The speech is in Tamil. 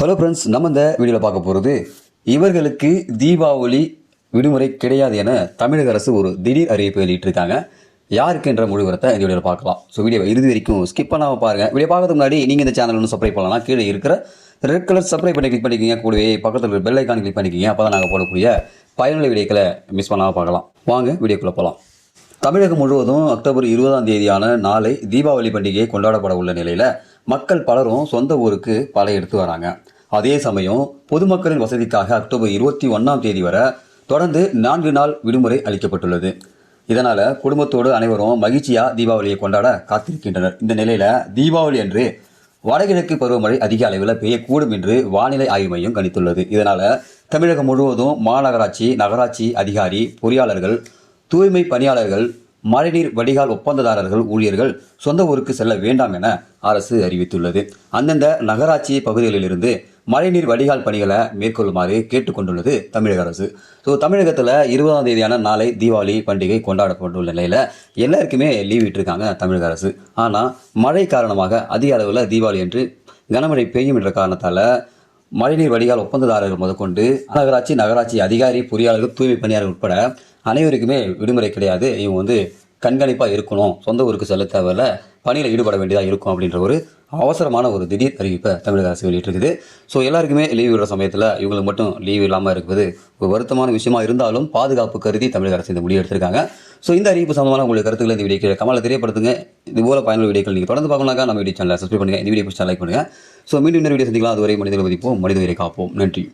ஹலோ ஃப்ரெண்ட்ஸ் நம்ம இந்த வீடியோவில் பார்க்க போகிறது இவர்களுக்கு தீபாவளி விடுமுறை கிடையாது என தமிழக அரசு ஒரு திடீர் அறிவிப்பு வெளியிட்டிருக்காங்க. யாருக்கு என்ற முடிவுரத்தை இந்த வீடியோவில் பார்க்கலாம். ஸோ வீடியோ இறுதி வரைக்கும் ஸ்கிப் பண்ணாமல் பாருங்கள் வீடியோ பார்க்கறதுக்கு முன்னாடி நீங்கள் இந்த சேனல் ஒன்று சப்ஸ்கிரைப் பண்ணலாம் கீழே இருக்கிற ரெட் கலர் சப்ஸ்கிரைப் பண்ணி கிளிக் பண்ணிக்கிங்க. கூடவே பக்கத்தில் இருக்கிற பெல் ஐக்கான் கிளிக் பண்ணிக்கிங்க. அப்போ தான் நாங்கள் போடக்கூடிய பயனுள்ள வீடியோக்களை மிஸ் பண்ணாமல் பார்க்கலாம். வாங்க வீடியோக்குள்ளே போகலாம் தமிழகம் முழுவதும் அக்டோபர் இருபதாம் தேதியான நாளை தீபாவளி பண்டிகை கொண்டாடப்பட உள்ள நிலையில் மக்கள் பலரும் சொந்த ஊருக்கு பல எடுத்து வராங்க. அதே சமயம் பொதுமக்களின் வசதிக்காக அக்டோபர் இருபத்தி ஒன்றாம் தேதி வரை தொடர்ந்து நான்கு நாள் விடுமுறை அளிக்கப்பட்டுள்ளது. இதனால் குடும்பத்தோடு அனைவரும் மகிழ்ச்சியாக தீபாவளியை கொண்டாட காத்திருக்கின்றனர். இந்த நிலையில் தீபாவளி அன்று வடகிழக்கு பருவமழை அதிக அளவில் பெய்யக்கூடும் என்று வானிலை ஆய்வு மையம் கணித்துள்ளது. இதனால் தமிழகம் முழுவதும் மாநகராட்சி நகராட்சி அதிகாரி பொறியாளர்கள் தூய்மை பணியாளர்கள் மழைநீர் வடிகால் ஒப்பந்ததாரர்கள் ஊழியர்கள் சொந்த ஊருக்கு செல்ல வேண்டாம் என அரசு அறிவித்துள்ளது. அந்தந்த நகராட்சி பகுதிகளிலிருந்து மழைநீர் வடிகால் பணிகளை மேற்கொள்ளுமாறு கேட்டுக்கொண்டுள்ளது தமிழக அரசு. ஸோ தமிழகத்தில் இருபதாம் தேதியான நாளை தீபாவளி பண்டிகை கொண்டாடப்பட்டுள்ள நிலையில் எல்லாருக்குமே லீவ் விட்டிருக்காங்க தமிழக அரசு. ஆனால் மழை காரணமாக அதிக அளவில் தீபாவளி என்று கனமழை பெய்யும் என்ற காரணத்தால் மழைநீர் வடிகால் ஒப்பந்ததாரர்கள் முதற்கொண்டு நகராட்சி நகராட்சி அதிகாரி பொறியாளர்கள் தூய்மை பணியாளர்கள் உட்பட அனைவருக்குமே விடுமுறை கிடையாது. இவங்க வந்து கண்காணிப்பாக இருக்கணும். சொந்த ஊருக்கு செல்ல தேவையில்ல. பணியில் ஈடுபட வேண்டியதாக இருக்கும் அப்படின்ற ஒரு அவசரமான ஒரு திடீர் அறிவிப்பை தமிழக அரசு வெளியிட்டிருக்குது. ஸோ எல்லாருக்குமே லீவ் விடுற சமயத்தில் இவங்களுக்கு மட்டும் லீவ் இல்லாமல் இருக்குது ஒரு வருத்தமான விஷயமா இருந்தாலும் பாதுகாப்பு கருதி தமிழக அரசு இந்த முடிவு எடுத்திருக்காங்க. ஸோ இந்த அறிவிப்பு சம்பந்தமான உங்களுக்கு கருத்துக்களை இந்த வீடியோ கமலை தெரியப்படுத்துங்க. இது போல பயனுள்ள வீடியோக்கள் நீங்கள் தொடர்ந்து பார்க்கணும்னாக்கா நம்ம வீடியோ சேனலை சப்ஸ்கிரைப் பண்ணுங்க. இந்த வீடியோ பிடிச்சா லைக் பண்ணுங்கள் ஸோ மீண்டும் இன்னொரு வீடியோ சந்திக்கலாம். அதுவரை மனிதர்கள் மதிப்போம். மனித உயிரை காப்போம். நன்றி.